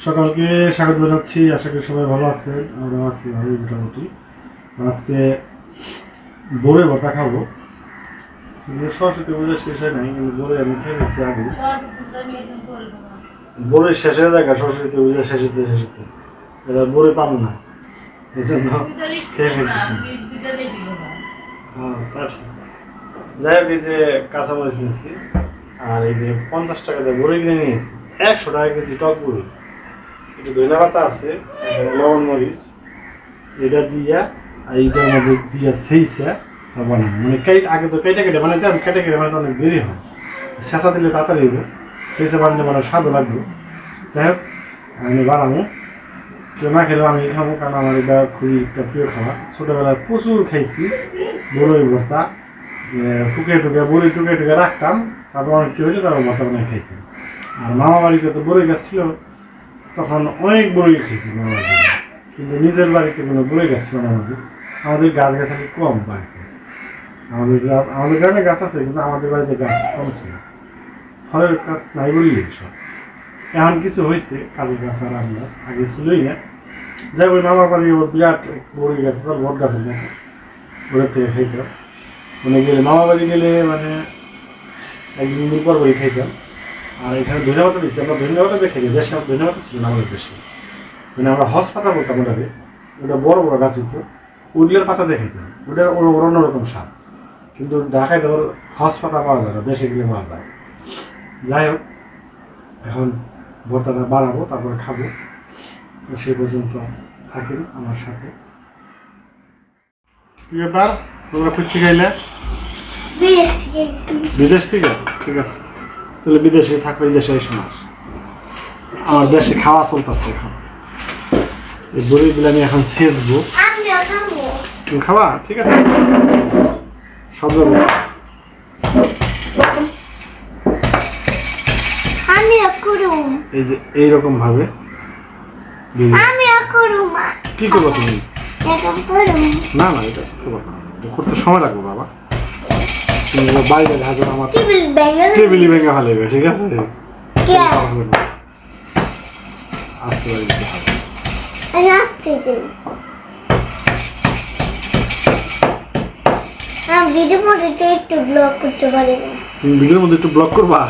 সকালকে স্বাগত জানাচ্ছি। আশা করি সবাই ভালো আছেন, আমরাও আছি ভালোই মোটামুটি। আজকে বোরের ভর্তা খাব। সরস্বতী পূজা শেষ হয় নাই, কিন্তু বোরে আমি খেয়ে নিচ্ছি আগে বোরের শেষ হয়ে যায় সরস্বতী পূজা শেষ হতে শেষ হতে এবার বোরে পাবো না এই জন্য খেয়ে ফেলতেছি। হ্যাঁ তা ঠিক। যাই হোক, এই যে কাঁচামরিচ নিয়েছি, আর এই যে পঞ্চাশ টাকা দিয়ে বড়ি কিনে নিয়েছি, একশো টাকা কেজি টক বড়ি। একটু ধনিয়া পাতা আছে লবণ মরিচ। এটা দিয়া, আর এইটার মধ্যে দিয়া সেইসা বানানো মানে কেই আগে তো কেটে কেটে বানাইতে আমি কেটে কেটে বানাতে অনেক দেরি হয়। শেষা দিলে তাড়াতাড়ি হইব। সেইসা বানালে মানে স্বাদও লাগবে। যাই হোক, আমি বানাবো। কেউ না খেলেও আমি খাব, কারণ আমার এটা খুবই একটা প্রিয় খাবার। ছোটোবেলায় প্রচুর খাইছি বড়ই ভর্তা। টুকে টুকে বড়ি টুকে টুকে রাখতাম। তারপর অনেকটি হইলে তারপর ভর্তা বানাই খাইতাম। আর মামা বাড়িতে তো বড়ই গাছ ছিল। তখন অনেক বড়ই খেয়েছি বাড়িতে কিন্তু নিজের বাড়িতে কোনো বড়ই গাছ ছিল না আমাদের আমাদের গাছ গাছালি কম বাড়িতে। আমাদের গ্রাম আমাদের গ্রামে গাছ আছে, কিন্তু আমাদের বাড়িতে গাছ কম ছিল। ফলের গাছ নাই বললেই সব এখন কিছু হয়েছে, কালী গাছ আর আম গাছ, আগে ছিলই না। যাই ওই মামার বাড়ি ওর বিরাট বড়ি গাছ আছে, বট গাছের মতো। ওদের থেকে খাইতাম। মানে গেলে মামা বাড়ি গেলে মানে একদিন দিন পর বই খাইতাম। আর এখানে ধন্যবাদ দিচ্ছি। আমরা ধন্যবাদ দেখে দেশে ধন্যবাদ ছিল না আমাদের দেশে। মানে আমরা হস পাতা বলতাম ওটাকে। ওটা বড় বড় গাছ হতো উডলের পাতা দেখাইতাম। ওটার ওর অন্যরকম স্বাদ। কিন্তু ঢাকায় তো ওর হস পাতা পাওয়া যায় না। দেশে গেলে পাওয়া যায়। যাই হোক এখন ভর্তাটা বাড়াবো তারপরে খাব। সেই পর্যন্ত থাকেন আমার সাথে। কি ব্যাপার? তোমরা খুঁজতে খাইলে বিদেশ থেকে? ঠিক আছে। তাহলে বিদেশে থাকবে এই দেশে না। আমার দেশে খাওয়া চলতেছে এখন। এই বড়িগুলো আমি এখন সেচবো খাবা। ঠিক আছে। সব করুম। এই যে এইরকম ভাবে। দিবি। কি করব তুমি? না না এটা করতে সময় লাগবে বাবা। বাইরে হাজার আমার টেবিলি ভেঙে ভালো ঠিক আছে? আসতে হবে মোডে একটু করতে পারি না। তুমি ভিডিওর মধ্যে একটু ব্লক করবা?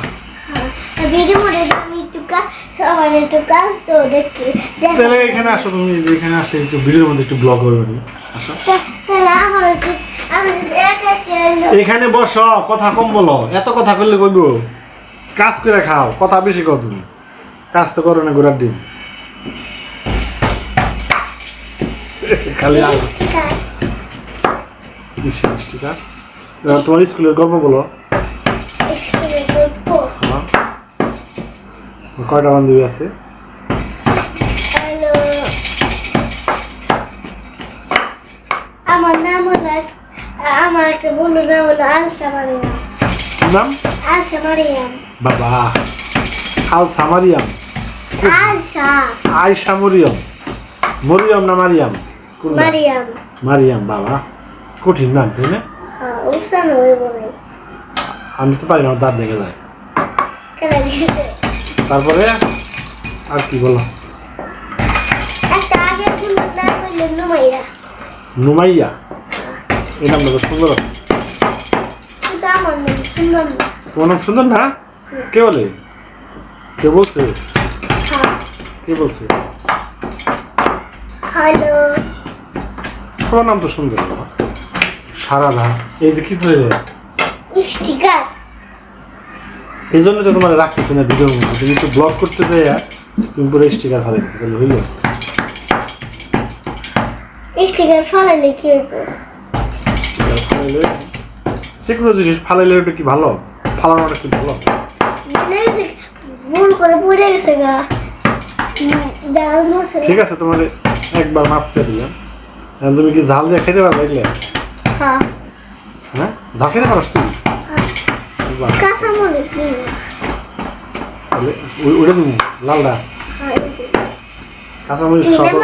মোডে আমি একটু কাজ সবার একটু কাজ তো তাহলে এখানে আসো তুমি এখানে আসলে একটু ভিডিওর মধ্যে একটু ব্লগ হবে মানে আসো তাহলে আমার একটু এখানে বস কথা কম বলো। এত কথা করলে কইব? কাজ করে খাও কথা বেশি কও তুমি। কাজ তো করো না ঘোরার ডিম। খালি তোমার স্কুলের গল্প বলো। হ্যাঁ। কয়টা বান্ধবী আছে? বন্ধুর নাম হলো আলসা মারিয়াম নাম? আলসা মারিয়াম বাবা আল সামারিয়াম আলসা। আয়সা মরিয়ম মরিয়ম? না মারিয়াম মারিয়াম। মারিয়াম বাবা। কঠিন নাম তাই না? হ্যাঁ হয়ে আমি তো পারি না দাঁত দেখে যায়। তারপরে আর কি বলো একটা আগে বন্ধুর নাম হইল নুমাইরা। নুমাইয়া? এই নামটা সুন্দর আছে। আমার নাম সুন্দর না? তোমার নাম সুন্দর না কে বলে? কে বলছে? হ্যাঁ। কে বলছে? হ্যালো। তোমার নাম তো সুন্দর বাবা। সারাধা। এই যে কি স্টিকার। এই জন্য তো তোমার রাখতেছে না ভিডিওর মধ্যে। তুমি তো ব্লগ করতে যাই তুমি পুরো স্টিকার ফালাই দিচ্ছি তাহলে হইল। স্টিকার ফালাইলে কি হইব? ফালাইলে যে কোনো জিনিস ফালাইলে ওটা কি ভালো? ফালানোটা কি ভালো? ভুল করে পড়ে গেছে গা। ঠিক আছে তোমার একবার মাপতে দিলাম এখন তুমি কি ঝাল দিয়ে খেতে পারবে এগুলো হ্যাঁ। হ্যাঁ? ঝাল খেতে পারো তুমি তাহলে তুমি লালটা? কাঁচামরিচ খাওয়া তো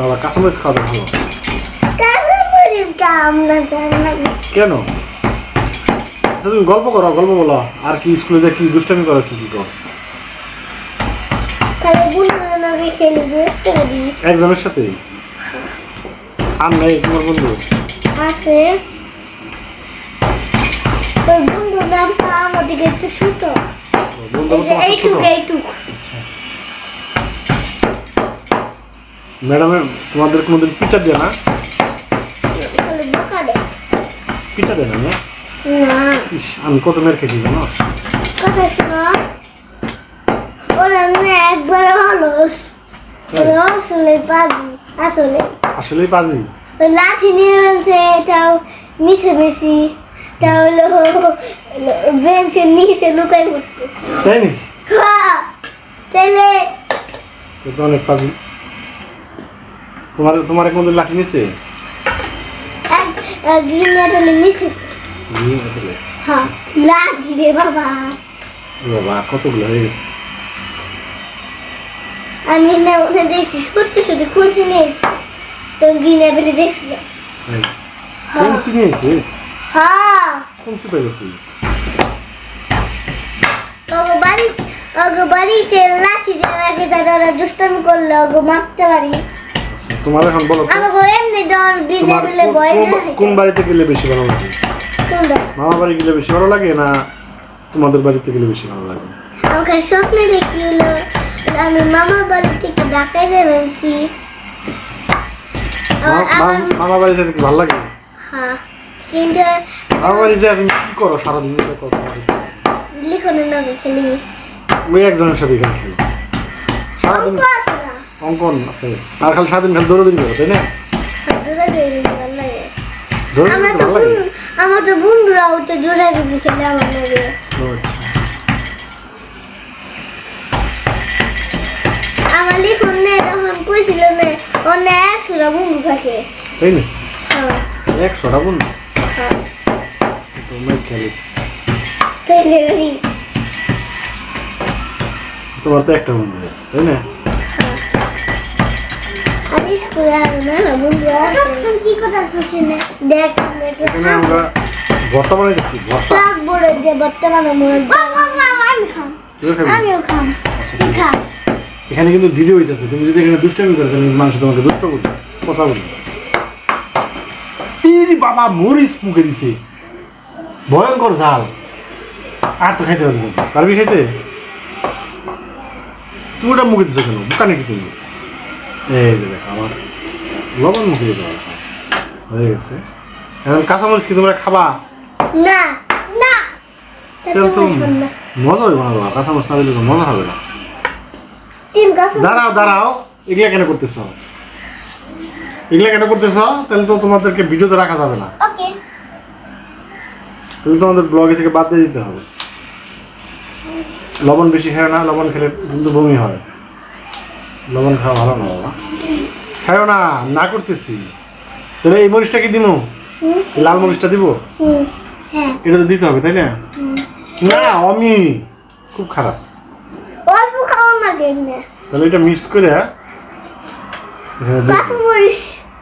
বাবা কাঁচামরিচ খাওয়া ভালো। কেন? আচ্ছা তুমি গল্প করো গল্প বলো। আর কি স্কুলে যা কি দুষ্টামি করো কি কি করো? একজনের সাথে আর নাই তোমার বন্ধু? আছে। ওই বন্ধুর নামটা আমার দিকে একটু ছোট বন্ধু এইটুক। আচ্ছা। ম্যাডামের তোমাদের কোনোদিন পিঠা দেয় না? পিঠা দেয়? না? ইস আমি কত মেয়ের খেয়েছি জানো? কথা শোনো ওরা না একবার অলস ওরা আসলে পাজি আসলে আসলেই বাজি ওই লাঠি নিয়ে ফেলছে এটাও মিশে বেশি তাহলে বেঞ্চের নিচে লুকাই পড়ছে। তাই নাকি? হ্যাঁ, তো অনেক বাজি তোমার তোমার কোনোদিন লাঠি নিছে? এক এক দিন তাহলে নিচে জি, হ্যাঁ। লাঠি রে বাবা। বাবা কতগুলো হয়ে গেছে? আমি না ওনে দেখছি সত্যি সত্যি খুঁজে নিয়েছি। তো গিনে দেখছিলাম। হ্যাঁ। হ্যাঁ। কমসি পাইবে তুই বাড়ি ওগো বাড়িতে লাঠি দিয়ে রাখে তারা ওরা দুষ্টামি করলে ওগো মারতে পারি। আচ্ছা তোমার এখন বলো আমাকে এমনি ডর গিনে তোমার কোন- ভয় কোন- বাড়িতে গেলে বেশি ভালো লাগে? মামা বাড়ি গেলে বেশি ভালো লাগে না তোমাদের বাড়িতে গেলে বেশি ভালো লাগে? আমাকে স্বপ্নে দেখি হলো আমি মামার বাড়ি থেকে ঢাকায় মা- মা- মামা বাড়ি যেতে ভালো লাগে? হ্যাঁ কিন্তু মামা বাড়ি যে তুমি কি করো? সারাদিন এটা করো লিখনের নামে খেলি ওই একজনের সাথে এখানে খেলো। সারাদিন অঙ্কন আছে আর খালি সারাদিন খালি দৌড়াদৌড়ি করো তাই না? দূরে দূরে ভালো লাগে দৌড়াদৌড়ি আমার তো ভালো লাগে বন্ধু- আমার তো বন্ধুরা ওটা দূরে দূরে খেলে আমার লাগে আমার লিখন নেই তখন কইছিল না অন্য একশোটা বন্ধু থাকে। তাই না? হ্যাঁ। একশোটা বন্ধু? হ্যাঁ। তোমার খেলিস। তোমার তো একটা বন্ধু আছে তাই না? আমি স্কুলে আর মেলা বন্ধু আছে কি কথা শুনছি না দেখ এখানে আমরা ভর্তা বানাই দিচ্ছি ভর্তা। শাক বড় দিয়ে বর্তমানে মনে আমি খাম। তুইও খাবি? আমিও খাম। তুই ঠিক খা। এখানে কিন্তু ভিডিও হইতেছে তুমি যদি এখানে দুষ্টামি করো তাহলে মানুষ তোমাকে দুষ্ট করবে ইরি বাবা মরিচ মুখে দিছে। ভয়ঙ্কর ঝাল। আর তো খাইতে পারবি পারবি খাইতে? তুমি ওটা মুখে দিছো কেন? বুকা নাকি তুমি? এই যে দেখো আমার লবণ মুখে দিতে হবে। হয়ে গেছে। এখন কাঁচামরিচ কি তোমরা খাবা? না না তাহলে তো মজা হবে না। বাবা কাঁচামরিচ না দিলে তো মজা হবে না। দাঁড়াও দাঁড়াও এগুলা কেন করতেছ? এগুলা কেন করতেছ? তাহলে তো তোমাদেরকে ভিডিওতে রাখা যাবে না। তাহলে তোমাদের ব্লগে থেকে বাদ দিয়ে দিতে হবে। লবণ বেশি খায় না লবণ খেলে কিন্তু বমি হয়। লবণ খাওয়া ভালো না বাবা। খায়ও না না করতেছি। তাহলে এই মরিচটা কি দিব লাল মরিচটা দিব? হ্যাঁ। এটা তো দিতে হবে তাই না? না অমি খুব খারাপ। অল্প খাওয়া না দেখ না তাহলে এটা মিক্স করে দিয়ে গাছ দিও। মরিস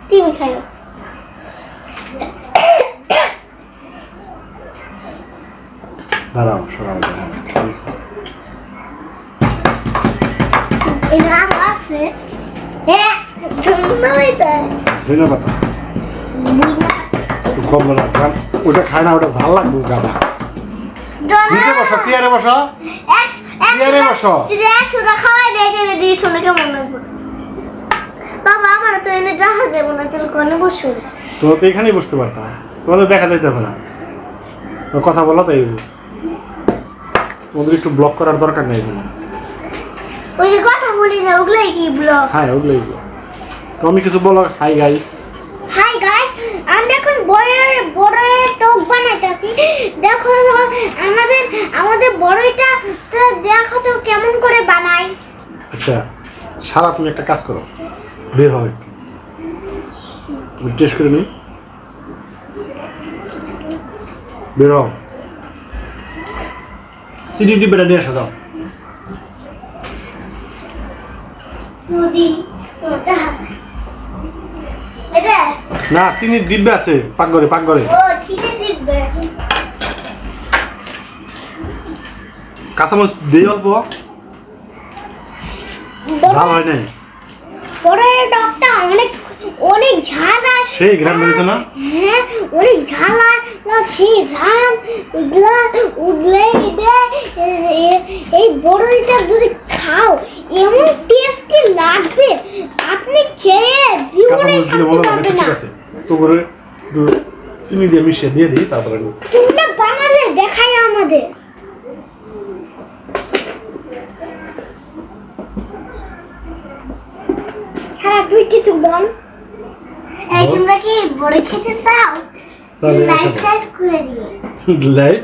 তুমি খাইও। দাঁড়াও সরাও এই নাম আছে হ্যাঁ ধন্যবাদ ওটা খায় না ওটা ঝাল লাগবে গাদা নিচে বসো চেয়ারে বসো। চেয়ারে বসো। যদি একশোটা খাওয়াই দেয় তাহলে দিয়ে শুনে কেমন লাগবে বাবা আমার তো এনে কোনে তো এখানেই বসতে পারতাম তোমাদের দেখা যাইতে হবে না। কথা বলো তাই। তোমাদের একটু ব্লক করার দরকার নেই এখানে। ওই যে কথা বলি না ওগুলাই কি ব্লগ হ্যাঁ ওগুলোই তো আমি কিছু বলো হাই গাইস হাই গাইস আমরা এখন বড়ের বড়ের টক বানাইতেছি। দেখো আমাদের আমাদের বড়ইটা দেখো তো কেমন করে বানাই আচ্ছা সারা তুমি একটা কাজ করো বের হয় টেস্ট করে নিই। বের হও। সিডি ডিব্বাটা নিয়ে আসো দাও। না চিনির ডিব্বে আছে। পাকঘরে পাকঘরে কাঁচামরিচ দেই অল্প। ঝাল হয় নাই। পরে টকটা অনেক অনেক ঝাল আর সেই গ্রাম বেড়েছে না? হ্যাঁ অনেক ঝাল আর না সেই ঘাম এগুলা উঠলে এটা এই বড়ইটা যদি খাও এমন টেস্টি লাগবে আপনি খেয়ে জীবনে শান্তি পাবেন না। তো করে চিনি দিয়ে মিশিয়ে দিয়ে দিই তারপরে তোমরা বানালে দেখাই আমাদের। হ্যাঁ তুই কিছু বল। এই। তোমরা কি বড় খেতে চাও? তাহলে লাইক। সাইড করে দিয়ে লাইক?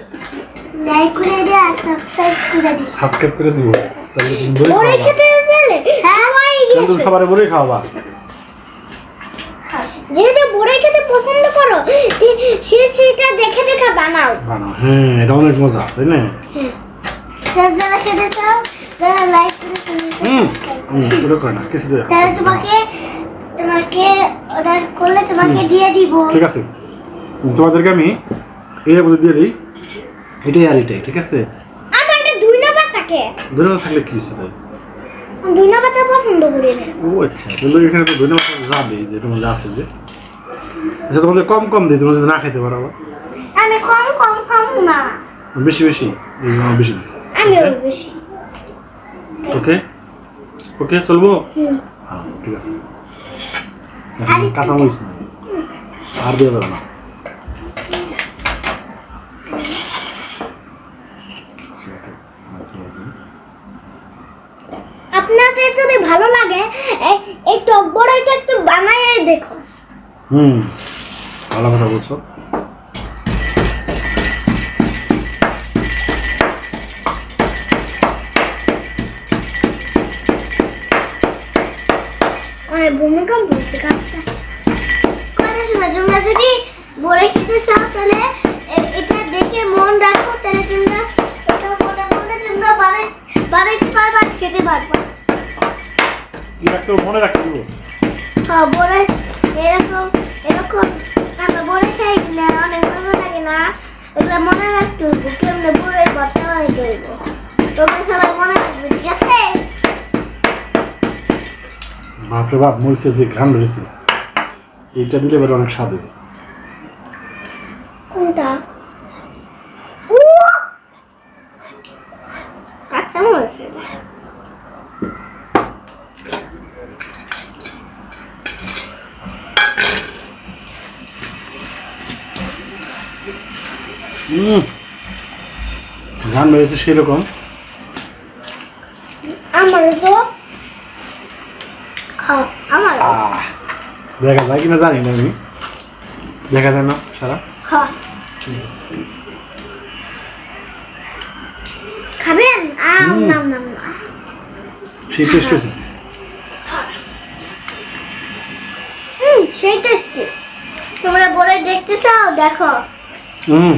লাইক করে দিয়ে আর সাবস্ক্রাইব করে দিস সাবস্ক্রাইব করে দিব তাহলে তুমি বড় খেতে চাইলে সবাই তাহলে তুমি সবার বড়ই খাওয়াবা। যেহেতু বড় খেতে পছন্দ করো সে সেটা দেখে দেখে বানাও। বানাও। হ্যাঁ এটা অনেক মজা তাই না? যারা যারা খেতে চাও যারা লাইক করে তুমি হুম হুম করে না কিছু তাহলে তোমাকে তোমাকে অর্ডার করলে তোমাকে দিয়ে দিব। ঠিক আছে। তোমাদেরকে আমি এর মধ্যে দিয়ে দিই এটাই আর এটাই ঠিক আছে? আমার একটা দুই নম্বর থাকে। ধন্যবাদ থাকলে কি সেটা দুই নম্বরটা পছন্দ করি না। ও আচ্ছা কিন্তু এখানে তো ধন্যবাদ যাবে যে তোমার যা আছে যে। আচ্ছা তোমাদের কম কম দিই তোমরা যদি না খেতে পারো। আমি কম কম না। বেশি বেশি? বেশি দিচ্ছি আমিও বেশি। ওকে ওকে চলবো। হ্যাঁ ঠিক আছে। কাঁচামরিচ না আর দিয়ে দেবো না। আপনাদের যদি ভালো লাগে এই টক বড়াইটা একটু বানায় দেখো হুম ভালো কথা বলছো। আর খেতে পারবা কি রাখতে মনে রাখতে দেবো হ্যাঁ বড়ে এরকম এরকম। আমরা বড়ে খাই না অনেক লাগে না। এগুলো মনে রাখতে হইব কেমনে বানাইতে হইব তোমরা সবাই মনে রাখবে ঠিক আছে? বাপরে বাপ মরিচের যে ঘ্রাণ রয়েছে এইটা দিলে এবার অনেক স্বাদ হবে। কোনটা ও কাঁচা মরিচ হুম। ঘ্রাণ বেড়েছে সেরকম। আমার তো আমার দেখা যায় কিনা জানি না আমি। দেখা যায় না সারা। খাবেন? সেই টেস্ট হয়েছে। হুম সেই টেস্টি তোমরা বলে দেখতে চাও? দেখো। হুম।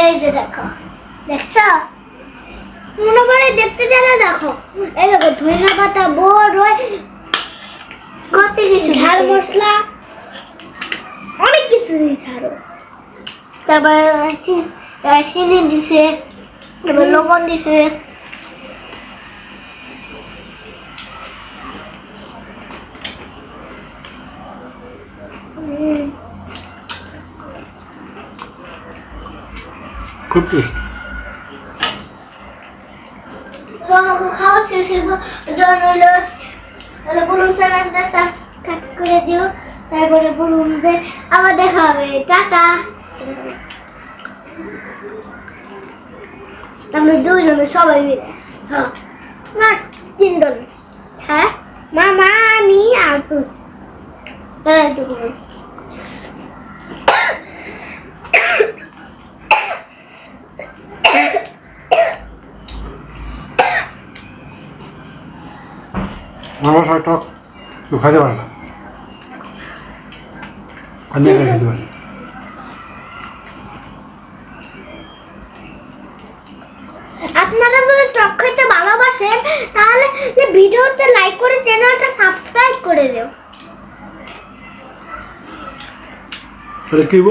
এই যে দেখো মনে করে দেখতে গেলে দেখো। এই দেখো ধনিয়া পাতা বড় কত কিছু ঝাল মশলা অনেক কিছু দিয়েছে আরও তারপরে চিনি দিছে তারপর লবণ দিছে। উম, খুব টেস্ট তো আমাকে খাওয়া শেষ তাহলে বলুন চ্যানেলটা সাবস্ক্রাইব করে দিও। তারপরে বলুন যে, আবার দেখা হবে। টাটা। আমি দুজনে সবাই মিলে হ্যাঁ। না তিনজন। হ্যাঁ? মামা আমি, আর তুই। তাহলে একটু কেউ খাইতে পারে না। আমি একা খেতে পারি। আপনারা যদি টক খেতে ভালোবাসেন তাহলে ভিডিওতে লাইক করে চ্যানেলটা সাবস্ক্রাইব করে দিও। তাহলে কি হইব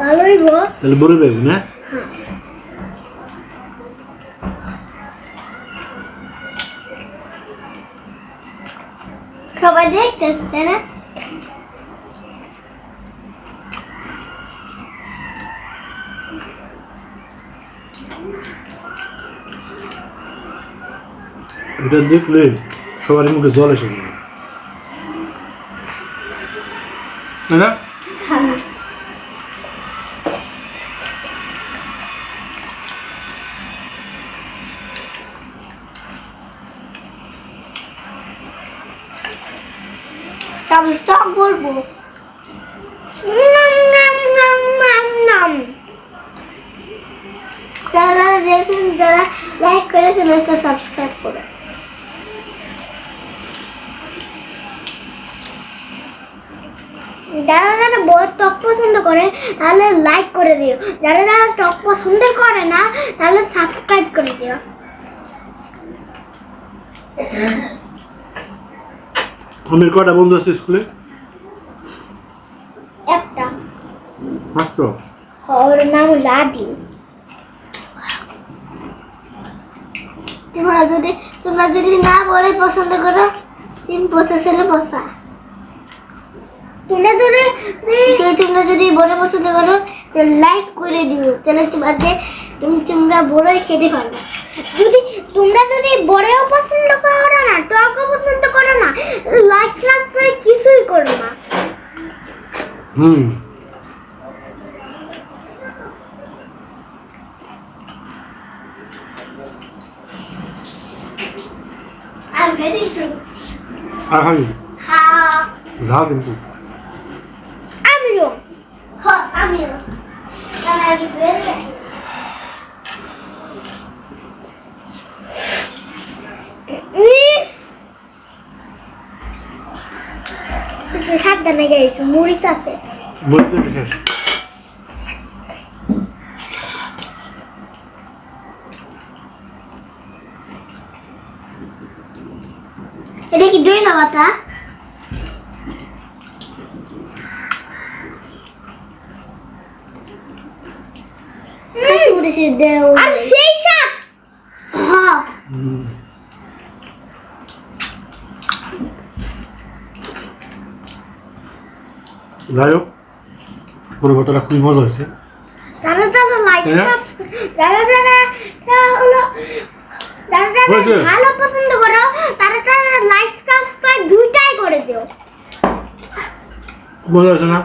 ভালোই গো তাহলে বড় পাইব না সবাই দেখতেছে তাই না এটা দেখলে সবারই মুখে সাবস্ক্রাইব করে। যারা যারা বই টক পছন্দ করে তাহলে লাইক করে দিও। যারা যারা টক পছন্দ করে না তাহলে সাবস্ক্রাইব করে দিও। আমার কটা বন্ধু আছে স্কুলে? একটা। মাত্র? ওর নাম লাডি তোমরা যদি তোমরা যদি না বলে পছন্দ করো তুমি বসে ছেলে বসা। তোমরা যদি তোমরা যদি বড় পছন্দ করো তো লাইক করে দিও। তাহলে তোমাদের, তুমি তোমরা বড়ই খেতে পারবে। যদি তোমরা যদি বড়ও পছন্দ করো না, টকও পছন্দ করো না লাইক করে কিছুই করো না। হুম। আর Ha. ঝাল কিন্তু আমিও আমিও সাবধানে গাইস মরিচ আছে বলতে এটা কি দই না বাতা? আর সেই সাপ। হ্যাঁ যাই হোক পুরো কথাটা খুবই মজা লাইক হ্যাঁ? হলো হয়েছে? ভালো পছন্দ করো তারা তারা লাইক সাবস্ক্রাইব দুইটাই করে দিও খুব মজা হয়েছে না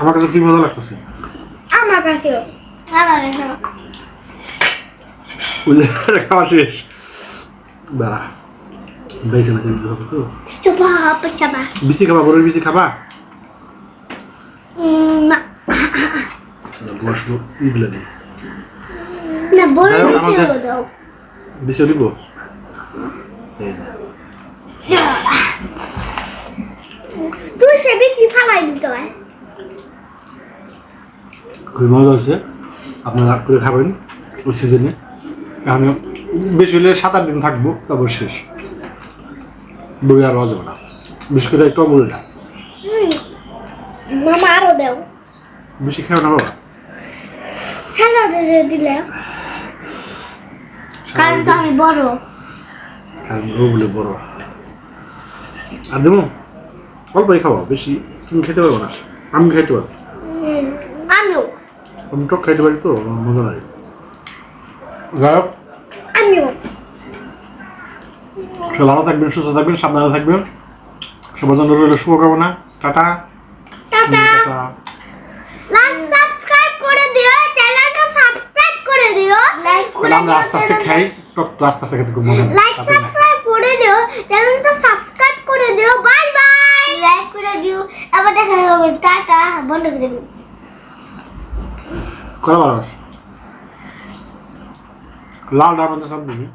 আমার কাছে কি মজা লাগতেছে? আমার উল্লেখ খাওয়া শেষ। দাঁড়া। বেছে না কিন্তু হবে তো? চুপা খাবা বড়ের বিসি খাবা? না। বসবো ইগুলো দিই না বড় বেশি দিব? এই না। বেশি ফালাই দিতে হয় খুবই মজা হয়েছে। আপনারা করে খাবেন ওই সিজনে এখন বেশি হলে সাত আট দিন থাকব তারপর শেষ। বই আর মজা না। বিশেষ করে একটু বড়িটা মামা আরও দাও। বেশি খেও না বাবা। সাদা দিলে। কারণ তো আমি বড়। কারণ বড়। আর দেবো? অল্পই খাওয়া বেশি তুমি খেতে পারব না। আমি খাইতে পারব আমিও। আমি টক খাইতে পারি তো আমার মজা লাগে। যাই হোক আমিও। সবাই ভালো থাকবেন সুস্থ থাকবেন সাবধানে থাকবেন। সবার জন্য রইল শুভকামনা। Tata. Tata. Tata. Like subscribe করে দিও সাবস্ক্রাইব করে দিও। তাহলে আমরা আস্তে আস্তে খাই টক আস্তে আস্তে খেতে খুব মজা লাইক। সাবস্ক্রাইব করে দিও চ্যানেলটা সাবস্ক্রাইব করে দিও। বাই বাই লাইক করে দিও। আবার দেখা হবে। টাটা। বন্ধ করে দিও। করা ভালো লাল সব দিবি